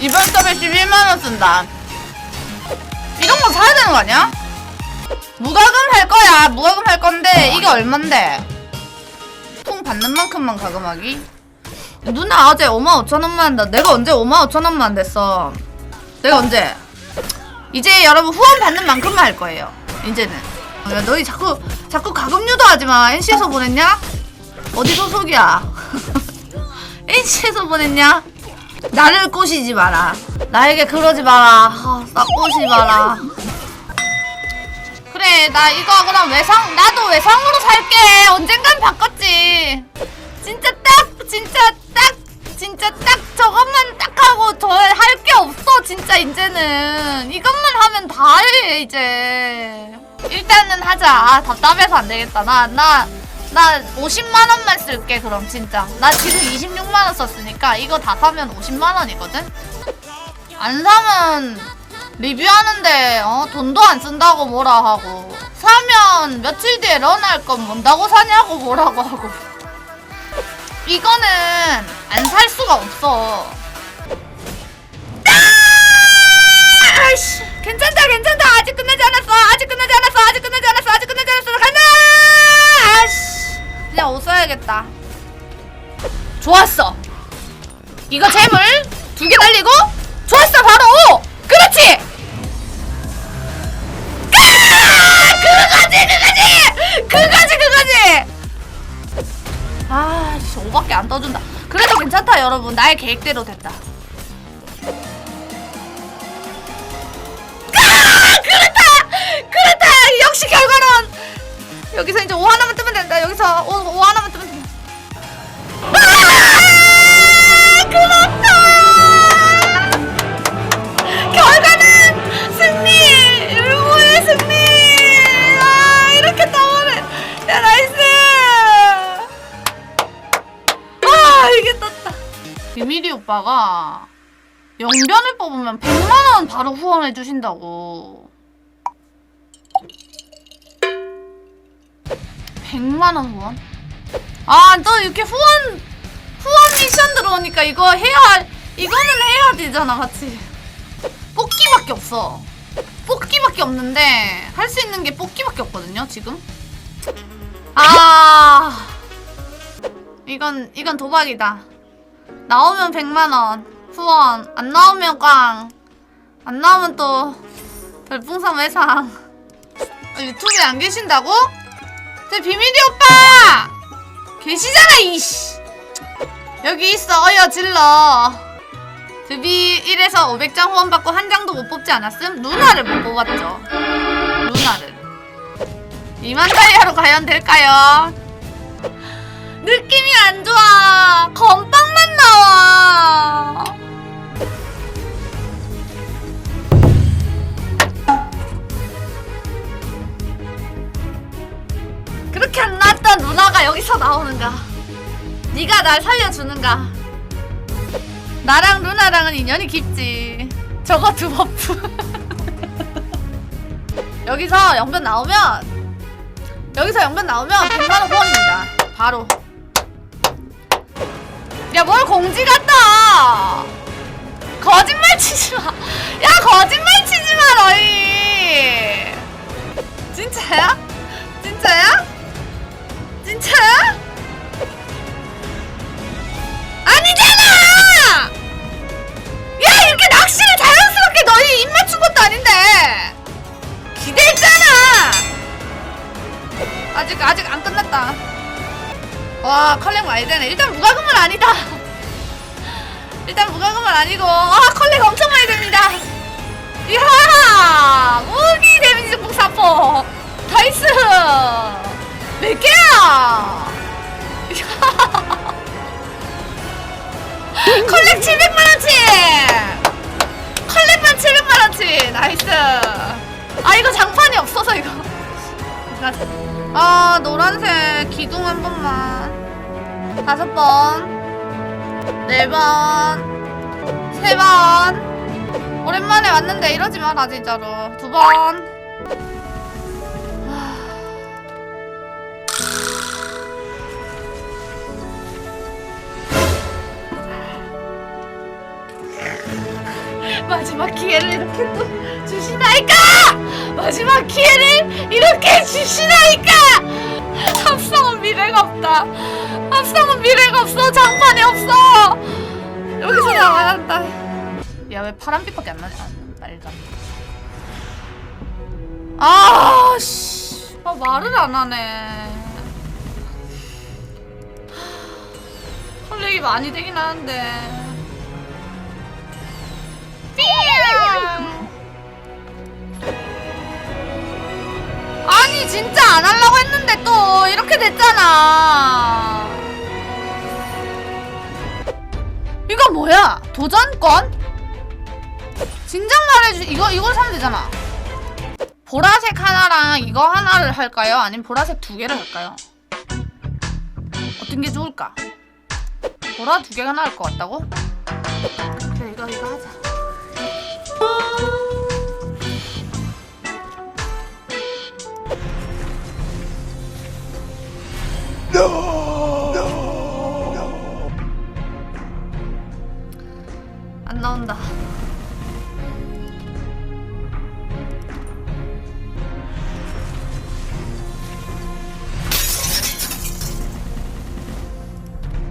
이번 서에 11만원 쓴다. 이런 거 사야 되는 거 아니야? 무과금 할 거야. 무과금 할 건데, 이게 얼만데? 통 받는 만큼만 가금하기? 누나 어제 5만 5천원만 한다. 내가 언제 5만 5천원만 됐어? 내가 언제? 이제 여러분 후원 받는 만큼만 할 거예요. 이제는. 야, 너희 자꾸, 자꾸 가금 유도하지 마. NC에서 보냈냐? 어디 소속이야? NC에서 보냈냐? 나를 꼬시지 마라. 나에게 그러지 마라. 아, 나 꼬시지 마라. 그래, 나 이거 그럼 외상, 나도 외상으로 살게. 언젠간 바꿨지. 진짜 딱, 진짜 딱, 진짜 딱 저것만 딱 하고 더할게 없어. 진짜 이제는. 이것만 하면 다 해, 이제. 일단은 하자. 아, 답답해서 안 되겠다. 나, 나, 나 50만원만 쓸게, 그럼 진짜. 나 지금 26만원 썼으니까 이거 다 사면 50만원이거든? 안 사면 리뷰하는데, 어, 돈도 안 쓴다고 뭐라 하고. 사면 며칠 뒤에 런할 건 뭔다고 사냐고 뭐라고 하고. 이거는 안 살 수가 없어. 아! 아이씨, 괜찮다, 괜찮다. 아직 끝나지 않았어. 아직 끝나지 않았어. 아직 끝나지 않았어. 아직 끝나지 않았어. 간다! 그냥 옷 사야겠다. 좋았어. 이거 재물 두 개 날리고 좋았어. 바로 오. 그렇지. 아! 그거지, 그거지, 그거지, 그거지. 아, 씨, 5밖에 안 떠준다. 그래도 괜찮다, 여러분. 나의 계획대로 됐다. 아, 그렇다! 그렇다! 역시 결과론! 여기서 이제 5 하나만 뜨면 된다. 오빠가 영변을 뽑으면 100만원 바로 후원해 주신다고. 100만원 후원? 아, 너 이렇게 후원, 후원 미션 들어오니까 이거 해야, 이거는 해야 되잖아, 같이. 뽑기밖에 없어. 뽑기밖에 없는데, 할 수 있는 게 뽑기밖에 없거든요, 지금. 아. 이건, 이건 도박이다. 나오면 100만원. 후원. 안 나오면 꽝. 안 나오면 또, 별풍선 외상. 아, 유튜브에 안 계신다고? 제 비밀이 오빠! 계시잖아, 이씨! 여기 있어, 어여 질러. 드비 1에서 500장 후원 받고 한 장도 못 뽑지 않았음? 루나를 못 뽑았죠. 루나를. 2만 다이아로 과연 될까요? 느낌이 안 좋아. 건빵만 나와. 그렇게 안 나왔던 누나가 여기서 나오는가? 네가 날 살려주는가? 나랑 누나랑은 인연이 깊지. 저거 두 버프. 여기서 영변 나오면 여기서 영변 나오면 100만원 후원입니다. 바로. 야, 뭘 공지 같다! 거짓말 치지 마! 야, 거짓말 치지 마, 너희! 진짜야? 진짜야? 진짜야? 아니잖아! 야, 이렇게 낚시를 자연스럽게 너희 입 맞춘 것도 아닌데! 기대했잖아! 아직, 아직 안 끝났다. 와 컬렉 많이 되네 일단 무과금은 아니다 일단 무과금은 아니고 아 컬렉 엄청 많이 됩니다. 이야 무기 데미지 증폭 사포. 나이스. 몇 개야? 이야. 컬렉 700만원치. 컬렉만 700만원치. 나이스. 아 이거 장판이 없어서 이거. 아 노란색 기둥 한 번만. 다섯 번, 네 번, 세 번. 오랜만에 왔는데 이러지 마라 진짜로. 두 번. 하. 마지막 기회를 이렇게 또 주시나이까! 마지막 기회를 이렇게 주시나이까! 합성은 미래가 없다. 합성은 미래가 없어. 장판이 없어. 여기서 나와야 한다. 야 왜 파란빛밖에 안 나냐? 아, 빨간. 아 씨. 아 말을 안 하네. 할 얘기 많이 되긴 하는데. 삐양. 아니 진짜 안 하려 이렇게 됐잖아. 이거 뭐야? 도전권? 진작 말해주. 이거 이걸 사면 되잖아. 보라색 하나랑 이거 하나를 할까요? 아니면 보라색 두 개를 할까요? 어떤 게 좋을까? 보라 두 개가 나을 것 같다고? 안 나온다.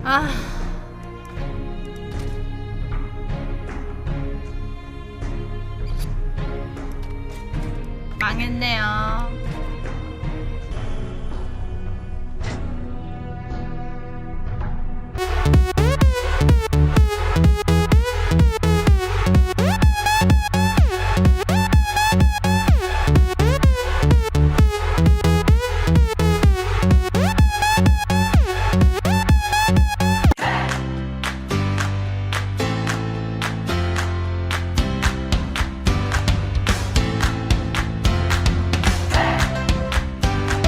아.